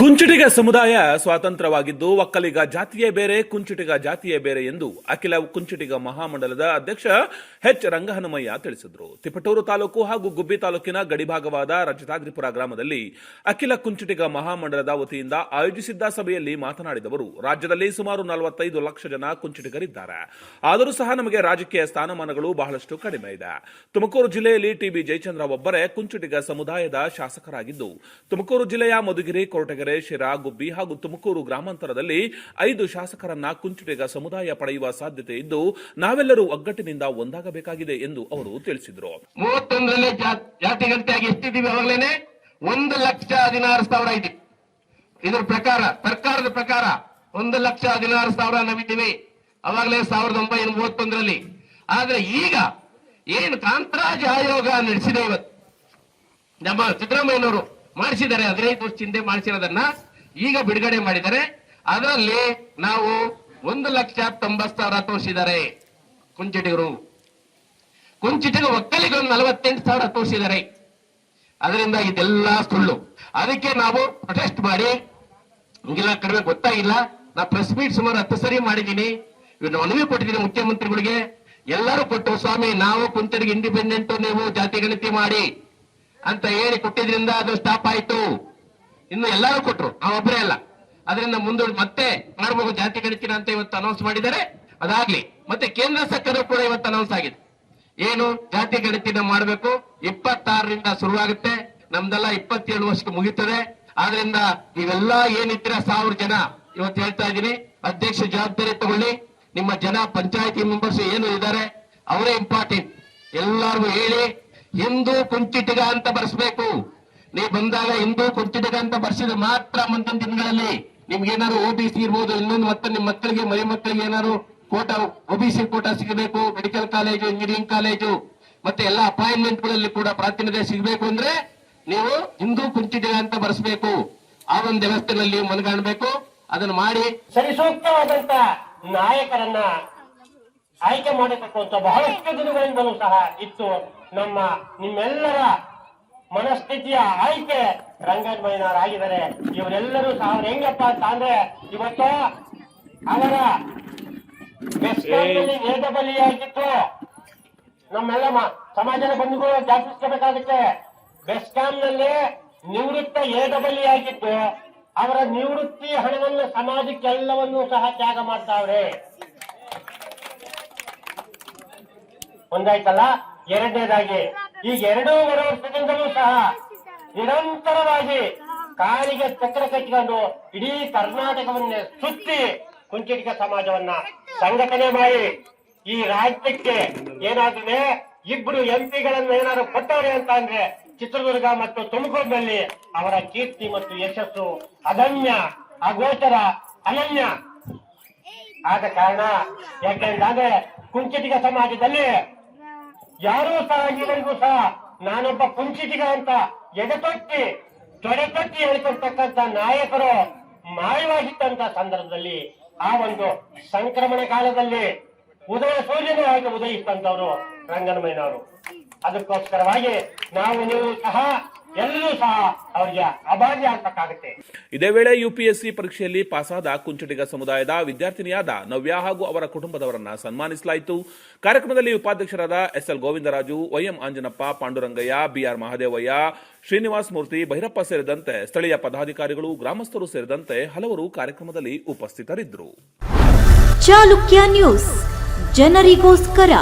ಕುಂಚಿಟಿಗ ಸಮುದಾಯ ಸ್ವಾತಂತ್ರ್ಯವಾಗಿದ್ದು, ಒಕ್ಕಲಿಗ ಜಾತಿಯೇ ಬೇರೆ, ಕುಂಚಿಟಿಗ ಜಾತಿಯೇ ಬೇರೆ ಎಂದು ಅಖಿಲ ಕುಂಚಿಟಿಗ ಮಹಾಮಂಡಲದ ಅಧ್ಯಕ್ಷ ಎಚ್. ರಂಗಹನುಮಯ್ಯ ತಿಳಿಸಿದರು. ತಿಪಟೂರು ತಾಲೂಕು ಹಾಗೂ ಗುಬ್ಬಿ ತಾಲೂಕಿನ ಗಡಿಭಾಗವಾದ ರಜತಾದ್ರಿಪುರ ಗ್ರಾಮದಲ್ಲಿ ಅಖಿಲ ಕುಂಚಿಟಿಗ ಮಹಾಮಂಡಲದ ವತಿಯಿಂದ ಆಯೋಜಿಸಿದ್ದ ಸಭೆಯಲ್ಲಿ ಮಾತನಾಡಿದವರು, ರಾಜ್ಯದಲ್ಲಿ ಸುಮಾರು ನಲವತ್ತೈದು ಲಕ್ಷ ಜನ ಕುಂಚಿಟಿಗರಿದ್ದಾರೆ. ಆದರೂ ಸಹ ನಮಗೆ ರಾಜಕೀಯ ಸ್ಥಾನಮಾನಗಳು ಬಹಳಷ್ಟು ಕಡಿಮೆ ಇದೆ. ತುಮಕೂರು ಜಿಲ್ಲೆಯಲ್ಲಿ ಟಿಬಿ ಜಯಚಂದ್ರ ಒಬ್ಬರೇ ಕುಂಚುಟಿಗ ಸಮುದಾಯದ ಶಾಸಕರಾಗಿದ್ದು, ತುಮಕೂರು ಜಿಲ್ಲೆಯ ಮಧುಗಿರಿ ಕೊರಟಗೆರೆ ಶಿರಾ ಗುಬ್ಬಿ ಹಾಗೂ ತುಮಕೂರು ಗ್ರಾಮಾಂತರದಲ್ಲಿ ಐದು ಶಾಸಕರನ್ನ ಕುಂಚುಟಿಗ ಸಮುದಾಯ ಪಡೆಯುವ ಸಾಧ್ಯತೆ ಇದ್ದು, ನಾವೆಲ್ಲರೂ ಒಗ್ಗಟ್ಟಿನಿಂದ ಒಂದಾಗಬೇಕಾಗಿದೆ ಎಂದು ಅವರು ತಿಳಿಸಿದರು. ಮೂವತ್ತೊಂದರಲ್ಲೇ ಜಾತಿ ಗಂಟೆಯಾಗಿ ಎಷ್ಟಿದ್ದೀವಿ ಅವಾಗಲೇನೆ? ಒಂದು ಲಕ್ಷ ಹದಿನಾರು ಸಾವಿರ ಇದೆ ಇದರ ಪ್ರಕಾರ, ಸರ್ಕಾರದ ಪ್ರಕಾರ ಒಂದು ಲಕ್ಷ ಹದಿನಾರು ಸಾವಿರ ನಾವಿದ್ದೀವಿ. ಅವಾಗಲೇ ಸಾವಿರದ ಒಂಬೈನೂರ ಮೂವತ್ತೊಂದರಲ್ಲಿ. ಆದ್ರೆ ಈಗ ಏನು ಕಾಂತರಾಜ್ ಆಯೋಗ ನಡೆಸಿದೆ ಇವತ್ತು. ನಮ್ಮ ಸಿದ್ದರಾಮಯ್ಯನವರು ಮಾಡಿಸಿದ್ದಾರೆ, ಹದಿನೈದು ವರ್ಷ ಹಿಂದೆ ಮಾಡಿಸಿರೋದನ್ನ ಈಗ ಬಿಡುಗಡೆ ಮಾಡಿದ್ದಾರೆ. ಅದರಲ್ಲಿ ನಾವು ಒಂದು ಲಕ್ಷ ತೊಂಬತ್ತು ಸಾವಿರ ತೋರಿಸಿದ್ದಾರೆ ಕುಂಚಿಟಿಗರು. ಕುಂಚಿಟಿಗ ಒಕ್ಕಲಿಗರು ನಲವತ್ತೆಂಟು ಸಾವಿರ ತೋರಿಸಿದ್ದಾರೆ. ಅದರಿಂದ ಇದೆಲ್ಲ ಸುಳ್ಳು. ಅದಕ್ಕೆ ನಾವು ಪ್ರೊಟೆಸ್ಟ್ ಮಾಡಿ ಹಿಂಗೆಲ್ಲ ಕಡಿಮೆ ಗೊತ್ತಾಗಿಲ್ಲ ನಾ ಪ್ರೆಸ್ ಮೀಟ್ ಸುಮಾರು ಹತ್ತು ಸರಿ ಮಾಡಿದ್ದೀನಿ. ಮನವಿ ಕೊಟ್ಟಿದ್ದೀನಿ ಮುಖ್ಯಮಂತ್ರಿಗಳಿಗೆ. ಎಲ್ಲರೂ ಕೊಟ್ಟು, ಸ್ವಾಮಿ, ನಾವು ಕುಂಚಿಟಿಗೆ ಇಂಡಿಪೆಂಡೆಂಟ್ ನೀವು ಜಾತಿ ಗಣತಿ ಮಾಡಿ. ಅಂತ ಹೇಳಿ ಕೊಟ್ಟಿದ್ರಿಂದ ಅದು ಸ್ಟಾಪ್ ಆಯ್ತು. ಇನ್ನು ಎಲ್ಲರೂ ಕೊಟ್ರು ನಾವೊಬ್ಬರೇ ಅಲ್ಲ. ಅದರಿಂದ ಮುಂದೆ ಮತ್ತೆ ಮಾಡಬಹುದು ಜಾತಿ ಗಣತಿನ ಅಂತ ಇವತ್ತು ಅನೌನ್ಸ್ ಮಾಡಿದ್ದಾರೆ. ಅದಾಗ್ಲಿ, ಮತ್ತೆ ಕೇಂದ್ರ ಸರ್ಕಾರ ಕೂಡ ಇವತ್ತು ಅನೌನ್ಸ್ ಆಗಿದೆ. ಏನು? ಜಾತಿ ಗಣತಿನ ಮಾಡಬೇಕು. ಇಪ್ಪತ್ತಾರರಿಂದ ಶುರುವಾಗುತ್ತೆ. ನಮ್ದೆಲ್ಲ ಇಪ್ಪತ್ತೇಳು ವರ್ಷಕ್ಕೆ ಮುಗೀತದೆ. ಆದ್ರಿಂದ ನೀವೆಲ್ಲ ಏನಿದ್ರ ಸಾವಿರ ಜನ, ಇವತ್ತು ಹೇಳ್ತಾ ಇದ್ದೀನಿ, ಅಧ್ಯಕ್ಷ ಜವಾಬ್ದಾರಿ ತಗೊಳ್ಳಿ. ನಿಮ್ಮ ಜನ ಪಂಚಾಯತಿ ಮೆಂಬರ್ಸ್ ಏನು ಇದ್ದಾರೆ, ಅವರೇ ಇಂಪಾರ್ಟೆಂಟ್ ಎಲ್ಲರಿಗೂ ಹೇಳಿ ಹಿಂದೂ ಕುಂಚಿಟಿಗ ಅಂತ ಬರ್ಸ್ಬೇಕು. ನೀವು ಬಂದಾಗ ಹಿಂದೂ ಕುಂಚಿಟಿಗ ಅಂತ ಬರ್ಸಿದ್ರೆ ಮಾತ್ರ ಮುಂದಿನ ದಿನಗಳಲ್ಲಿ ನಿಮ್ಗೆ ಬಿ ಸಿ ಇರ್ಬೋದು, ಇನ್ನೊಂದು ಮತ್ತೆ ನಿಮ್ಮ ಮಕ್ಕಳಿಗೆ ಮರಿ ಮಕ್ಕಳಿಗೆ ಏನಾದ್ರು ಬಿ ಸಿ ಕೋಟ ಸಿಗಬೇಕು ಮೆಡಿಕಲ್ ಕಾಲೇಜು ಇಂಜಿನಿಯರಿಂಗ್ ಕಾಲೇಜು ಮತ್ತೆ ಎಲ್ಲಾ ಅಪಾಯಿಂಟ್ಮೆಂಟ್ಗಳಲ್ಲಿ ಕೂಡ ಪ್ರಾತಿನಿಧ್ಯ ಸಿಗಬೇಕು ಅಂದ್ರೆ ನೀವು ಹಿಂದೂ ಕುಂಚಿಟಿಗ ಅಂತ ಬರ್ಸ್ಬೇಕು. ಆ ಒಂದು ವ್ಯವಸ್ಥೆನಲ್ಲಿ ಮನಗಾಣಬೇಕು. ಅದನ್ನು ಮಾಡಿ. ಸರಿ, ಸೂಕ್ತವಾದಂತ ನಾಯಕರನ್ನ ಆಯ್ಕೆ ಮಾಡಬೇಕು ಅಂತ ಬಹಳಷ್ಟು ದಿನಗಳಿಂದಲೂ ಸಹ ಇತ್ತು. ನಮ್ಮ ನಿಮ್ಮೆಲ್ಲರ ಮನಸ್ಥಿತಿಯ ಆಯ್ಕೆ ರಂಗನ್ಮಯ್ಯನವರು ಆಗಿದ್ದಾರೆ. ಇವರೆಲ್ಲರೂ ಸಹ ಅವ್ರು ಹೆಂಗಪ್ಪ ಅಂತ ಅಂದ್ರೆ ಇವತ್ತು ಅವರ ಏಕಬಲಿಯಾಗಿತ್ತು ನಮ್ಮೆಲ್ಲ ಸಮಾಜದ ಬಂಧುಗಳು ಜಾಗೃತಿಸಬೇಕಾಗುತ್ತೆ. ಬೆಸ್ಕಾಂನಲ್ಲಿ ನಿವೃತ್ತ ಏಕಬಲಿಯಾಗಿದ್ದು ಅವರ ನಿವೃತ್ತಿ ಹಣವನ್ನು ಸಮಾಜಕ್ಕೆಲ್ಲವನ್ನೂ ಸಹ ತ್ಯಾಗ ಮಾಡ್ತಾವ್ರೆ. ಒಂದಾಯ್ತಲ್ಲ? ಎರಡನೇದಾಗಿ, ಈ ಎರಡೂವರೆ ವರ್ಷದಿಂದಲೂ ಸಹ ನಿರಂತರವಾಗಿ ಕಾಲಿಗೆ ಚಕ್ರ ಕಟ್ಟಿಕೊಂಡು ಇಡೀ ಕರ್ನಾಟಕವನ್ನೇ ಸುತ್ತಿ ಕುಂಚಿಟಿಕ ಸಮಾಜವನ್ನ ಸಂಘಟನೆ ಮಾಡಿ, ಈ ರಾಜ್ಯಕ್ಕೆ ಏನಾದ್ರೆ ಇಬ್ರು ಎಂಪಿಗಳನ್ನು ಏನಾದ್ರು ಕೊಟ್ಟವ್ರೆ ಅಂತ ಅಂದ್ರೆ ಚಿತ್ರದುರ್ಗ ಮತ್ತು ತುಮಕೂರಿನಲ್ಲಿ ಅವರ ಕೀರ್ತಿ ಮತ್ತು ಯಶಸ್ಸು ಅದನ್ಯ ಅಗೋಚರ, ಅನನ್ಯ. ಆದ ಕಾರಣ, ಯಾಕೆಂದ್ರೆ ಕುಂಚಿಟಿಗ ಸಮಾಜದಲ್ಲಿ ಯಾರೂ ಸಹ ಎಲ್ಲರಿಗೂ ಸಹ ನಾನೊಬ್ಬ ಕುಂಚಿಟಿಗ ಅಂತ ಎಡೆತೊಟ್ಟಿ ತೊಡೆತೊಟ್ಟಿ ಹೇಳ್ಕೊಳ್ತಕ್ಕಂತ ನಾಯಕರು ಮಾಯವಾಗಿದ್ದಂತ ಸಂದರ್ಭದಲ್ಲಿ ಆ ಒಂದು ಸಂಕ್ರಮಣ ಕಾಲದಲ್ಲಿ ಉದಯ ಸೂರ್ಯನೇ ಆಗಿ ಉದಯಿಸಿದಂತವರು ರಂಗನಮಯ್ಯನವರು ಅದಕ್ಕೋಸ್ಕರವಾಗಿ ನಾವು ನೀವು ಸಹ ಎಲ್ಲರೂ ಸಹ ಅವರಿಗೆ ಅಭಾಗ್ಯ ಅಂತಕ್ಕಾಗುತ್ತೆ ಇದೇ ವೇಳೆ ಯುಪಿಎಸ್ಸಿ ಪರೀಕ್ಷೆಯಲ್ಲಿ ಪಾಸಾದ ಕುಂಚಟಿಗ ಸಮುದಾಯದ ವಿದ್ಯಾರ್ಥಿನಿಯಾದ ನವ್ಯ ಹಾಗೂ ಅವರ ಕುಟುಂಬದವರನ್ನ ಸನ್ಮಾನಿಸಲಾಯಿತು. ಕಾರ್ಯಕ್ರಮದಲ್ಲಿ ಉಪಾಧ್ಯಕ್ಷರಾದ SL Govindaraju YM Anjanappa Pandurangaiah BR Mahadevaiah Srinivas Murthy Bhyrappa ಸೇರಿದಂತೆ ಸ್ಥಳೀಯ ಪದಾಧಿಕಾರಿಗಳು ಗ್ರಾಮಸ್ಥರು ಸೇರಿದಂತೆ ಹಲವರು ಕಾರ್ಯಕ್ರಮದಲ್ಲಿ ಉಪಸ್ಥಿತರಿದ್ದರು. ಚಾಲುಕ್ಯ ನ್ಯೂಸ್ ಜನರಿಗೋಸ್ಕರ.